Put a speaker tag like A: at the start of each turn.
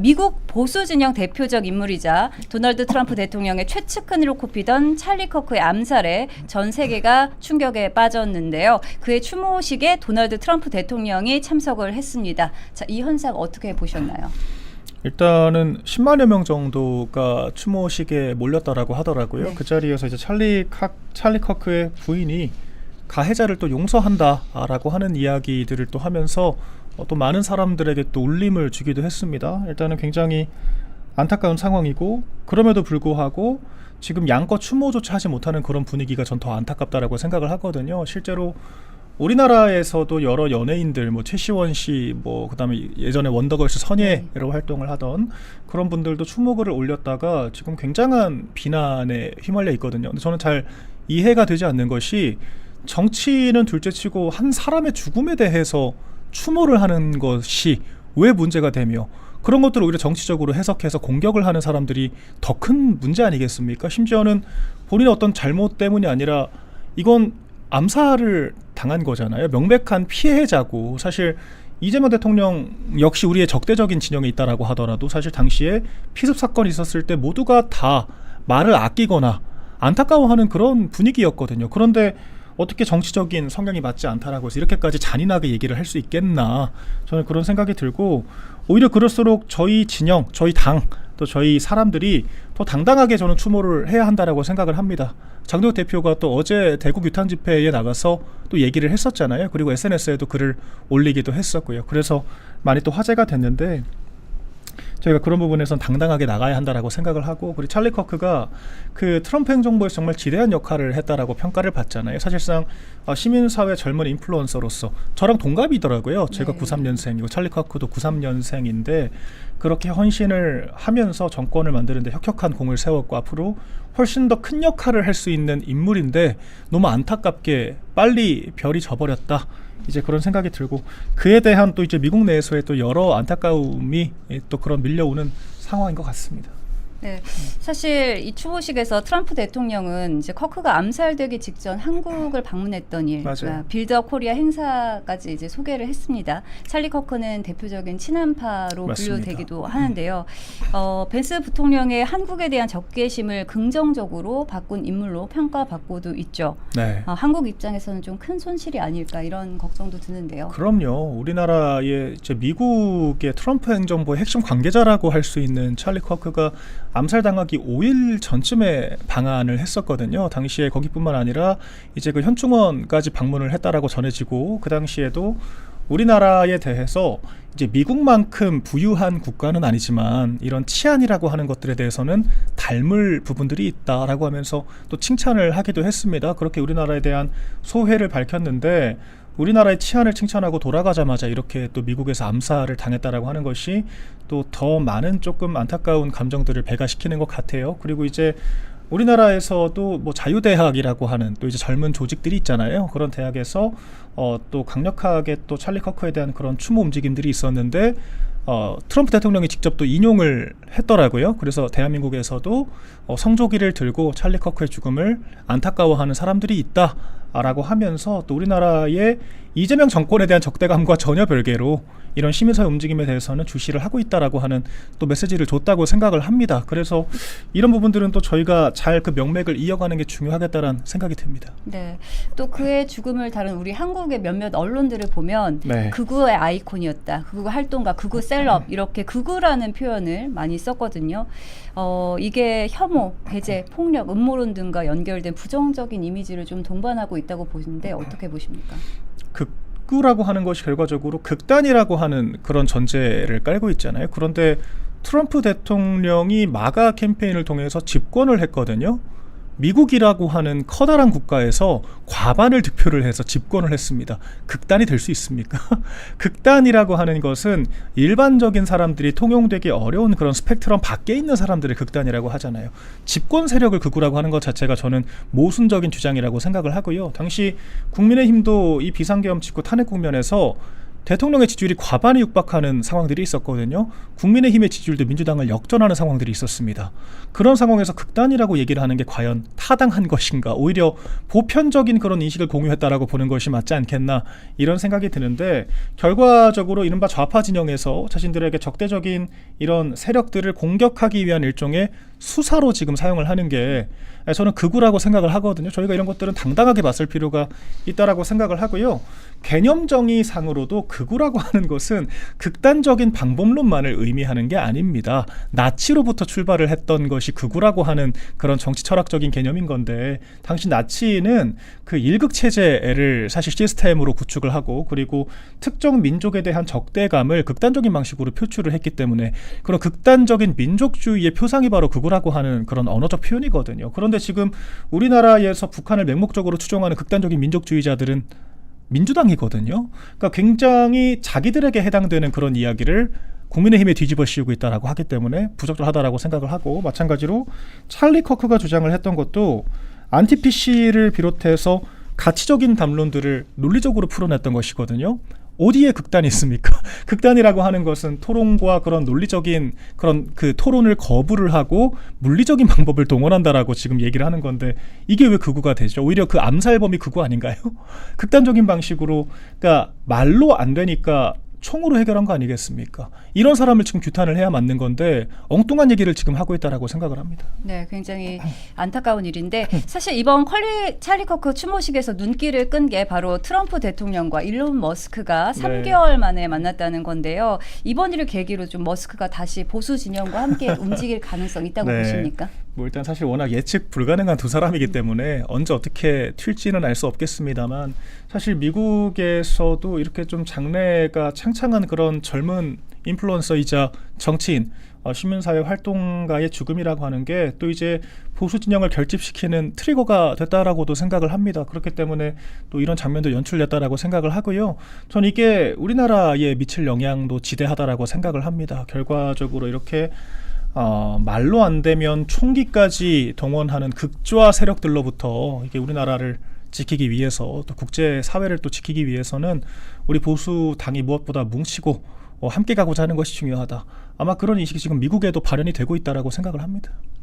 A: 미국 보수 진영 대표적 인물이자 도널드 트럼프 대통령의 최측근으로 꼽히던 찰리 커크의 암살에 전 세계가 충격에 빠졌는데요. 그의 추모식에 도널드 트럼프 대통령이 참석을 했습니다. 자, 이 현상 어떻게 보셨나요?
B: 일단은 10만여 명 정도가 추모식에 몰렸다라고 하더라고요.
A: 네.
B: 그 자리에서 이제 찰리 카, 찰리 커크의 부인이 가해자를 또 용서한다라고 하는 이야기들을 또 하면서 어, 또 많은 사람들에게 또 울림을 주기도 했습니다. 일단은 굉장히 안타까운 상황이고 그럼에도 불구하고 지금 양껏 추모조차 하지 못하는 그런 분위기가 전 더 안타깝다라고 생각을 하거든요. 실제로 우리나라에서도 여러 연예인들 뭐 최시원 씨 뭐 그다음에 예전에 원더걸스 선예로 활동을 하던 그런 분들도 추모글을 올렸다가 지금 굉장한 비난에 휘말려 있거든요. 근데 저는 잘 이해가 되지 않는 것이 정치는 둘째치고 한 사람의 죽음에 대해서 추모를 하는 것이 왜 문제가 되며 그런 것들을 오히려 정치적으로 해석해서 공격을 하는 사람들이 더 큰 문제 아니겠습니까? 심지어는 본인의 어떤 잘못 때문이 아니라 이건 암살을 당한 거잖아요. 명백한 피해자고 사실 이재명 대통령 역시 우리의 적대적인 진영에 있다라고 하더라도 사실 당시에 피습 사건이 있었을 때 모두가 다 말을 아끼거나 안타까워하는 그런 분위기였거든요. 그런데 어떻게 정치적인 성향이 맞지 않다라고 해서 이렇게까지 잔인하게 얘기를 할 수 있겠나 저는 그런 생각이 들고 오히려 그럴수록 저희 진영, 저희 당, 또 저희 사람들이 더 당당하게 저는 추모를 해야 한다라고 생각을 합니다. 장도혁 대표가 또 어제 대구 규탄 집회에 나가서 또 얘기를 했었잖아요. 그리고 SNS에도 글을 올리기도 했었고요. 그래서 많이 또 화제가 됐는데 저희가 그런 부분에선 당당하게 나가야 한다라고 생각을 하고 그리고 찰리 커크가 그 트럼프 행정부에서 정말 지대한 역할을 했다라고 평가를 받잖아요. 사실상 어, 시민사회 젊은 인플루언서로서 저랑 동갑이더라고요. 제가
A: 네.
B: 93년생이고 찰리 커크도 93년생인데 그렇게 헌신을 하면서 정권을 만드는데 혁혁한 공을 세웠고 앞으로 훨씬 더 큰 역할을 할 수 있는 인물인데 너무 안타깝게 빨리 별이 져버렸다. 이제 그런 생각이 들고 그에 대한 또 이제 미국 내에서의 또 여러 안타까움이 또 그런 밀려오는 상황인 것 같습니다.
A: 네, 사실 이 추모식에서 트럼프 대통령은 이제 커크가 암살되기 직전 한국을 방문했던 일. 그러니까 빌드업 코리아 행사까지 이제 소개를 했습니다. 찰리 커크는 대표적인 친한파로. 분류되기도 하는데요. 어, 벤스 부통령의 한국에 대한 적개심을 긍정적으로 바꾼 인물로 평가받고도 있죠.
B: 네.
A: 어, 한국 입장에서는 좀 큰 손실이 아닐까 이런 걱정도 드는데요.
B: 그럼요. 우리나라의 이제 미국의 트럼프 행정부의 핵심 관계자라고 할 수 있는 찰리 커크가 암살당하기 5일 전쯤에 방한을 했었거든요. 당시에 거기뿐만 아니라 이제 그 현충원까지 방문을 했다라고 전해지고 그 당시에도 우리나라에 대해서 이제 미국만큼 부유한 국가는 아니지만 이런 치안이라고 하는 것들에 대해서는 닮을 부분들이 있다라고 하면서 또 칭찬을 하기도 했습니다. 그렇게 우리나라에 대한 소회를 밝혔는데 우리나라의 치안을 칭찬하고 돌아가자마자 이렇게 또 미국에서 암살을 당했다라고 하는 것이 또 더 많은 조금 안타까운 감정들을 배가시키는 것 같아요. 그리고 이제 우리나라에서도 뭐 자유대학이라고 하는 또 이제 젊은 조직들이 있잖아요. 그런 대학에서 어, 또 강력하게 또 찰리 커크에 대한 그런 추모 움직임들이 있었는데 어, 트럼프 대통령이 직접 또 인용을 했더라고요. 그래서 대한민국에서도 어, 성조기를 들고 찰리 커크의 죽음을 안타까워하는 사람들이 있다 라고 하면서 또 우리나라의 이재명 정권에 대한 적대감과 전혀 별개로 이런 시민사회 움직임에 대해서는 주시를 하고 있다라고 하는 또 메시지를 줬다고 생각을 합니다. 그래서 이런 부분들은 또 저희가 잘 그 명맥을 이어가는 게 중요하겠다라는 생각이 듭니다.
A: 네. 또 그의 죽음을 다룬 우리 한국의 몇몇 언론들을 보면
B: 네.
A: 극우의 아이콘이었다. 극우 활동가, 극우 셀럽 이렇게 극우라는 표현을 많이 썼거든요. 어, 이게 혐오, 배제, 폭력, 음모론 등과 연결된 부정적인 이미지를 좀 동반하고 있다고 보시는데 어떻게 보십니까?
B: 극구라고 하는 것이 결과적으로 극단이라고 하는 그런 전제를 깔고 있잖아요. 그런데 트럼프 대통령이 마가 캠페인을 통해서 집권을 했거든요. 미국이라고 하는 커다란 국가에서 과반을 득표를 해서 집권을 했습니다. 극단이 될 수 있습니까? 극단이라고 하는 것은 일반적인 사람들이 통용되기 어려운 그런 스펙트럼 밖에 있는 사람들을 극단이라고 하잖아요. 집권 세력을 극우라고 하는 것 자체가 저는 모순적인 주장이라고 생각을 하고요. 당시 국민의힘도 이 비상계엄 직후 탄핵 국면에서 대통령의 지지율이 과반에 육박하는 상황들이 있었거든요. 국민의힘의 지지율도 민주당을 역전하는 상황들이 있었습니다. 그런 상황에서 극단이라고 얘기를 하는 게 과연 타당한 것인가? 오히려 보편적인 그런 인식을 공유했다라고 보는 것이 맞지 않겠나? 이런 생각이 드는데 결과적으로 이른바 좌파 진영에서 자신들에게 적대적인 이런 세력들을 공격하기 위한 일종의 수사로 지금 사용을 하는 게 저는 극우라고 생각을 하거든요. 저희가 이런 것들은 당당하게 봤을 필요가 있다라고 생각을 하고요. 개념 정의 상으로도 극우라고 하는 것은 극단적인 방법론만을 의미하는 게 아닙니다. 나치로부터 출발을 했던 것이 극우라고 하는 그런 정치 철학적인 개념인 건데 당시 나치는 그 일극 체제를 사실 시스템으로 구축을 하고 그리고 특정 민족에 대한 적대감을 극단적인 방식으로 표출을 했기 때문에 그런 극단적인 민족주의의 표상이 바로 극우 라고 하는 그런 언어적 표현이거든요. 그런데 지금 우리나라에서 북한을 맹목적으로 추종하는 극단적인 민족주의자들은 민주당이거든요. 그러니까 굉장히 자기들에게 해당되는 그런 이야기를 국민의힘에 뒤집어 씌우고 있다라고 하기 때문에 부적절하다라고 생각을 하고 마찬가지로 찰리 커크가 주장을 했던 것도 안티 PC를 비롯해서 가치적인 담론들을 논리적으로 풀어냈던 것이거든요. 어디에 극단이 있습니까? 극단이라고 하는 것은 토론과 그런 논리적인 그런 그 토론을 거부를 하고 물리적인 방법을 동원한다라고 지금 얘기를 하는 건데 이게 왜 극우가 되죠? 오히려 그 암살범이 극우 아닌가요? 극단적인 방식으로 그러니까 말로 안 되니까 총으로 해결한 거 아니겠습니까? 이런 사람을 지금 규탄을 해야 맞는 건데 엉뚱한 얘기를 지금 하고 있다라고 생각을 합니다.
A: 네, 굉장히 안타까운 일인데 사실 이번 컬리 찰리 커크 추모식에서 눈길을 끈 게 바로 트럼프 대통령과 일론 머스크가
B: 네.
A: 3개월 만에 만났다는 건데요. 이번 일을 계기로 좀 머스크가 다시 보수 진영과 함께 움직일 가능성 있다고
B: 네.
A: 보십니까?
B: 뭐 일단 사실 워낙 예측 불가능한 두 사람이기 때문에 언제 어떻게 튈지는 알 수 없겠습니다만 사실 미국에서도 이렇게 좀 장래가 창 창한 그런 젊은 인플루언서이자 정치인 어, 시민사회 활동가의 죽음이라고 하는 게 또 이제 보수 진영을 결집시키는 트리거가 됐다라고도 생각을 합니다. 그렇기 때문에 또 이런 장면도 연출됐다라고 생각을 하고요. 전 이게 우리나라에 미칠 영향도 지대하다라고 생각을 합니다. 결과적으로 이렇게 어, 말로 안 되면 총기까지 동원하는 극좌 세력들로부터 이게 우리나라를 지키기 위해서 또 국제 사회를 또 지키기 위해서는 우리 보수 당이 무엇보다 뭉치고 어, 함께 가고자 하는 것이 중요하다. 아마 그런 인식이 지금 미국에도 발현이 되고 있다라고 생각을 합니다.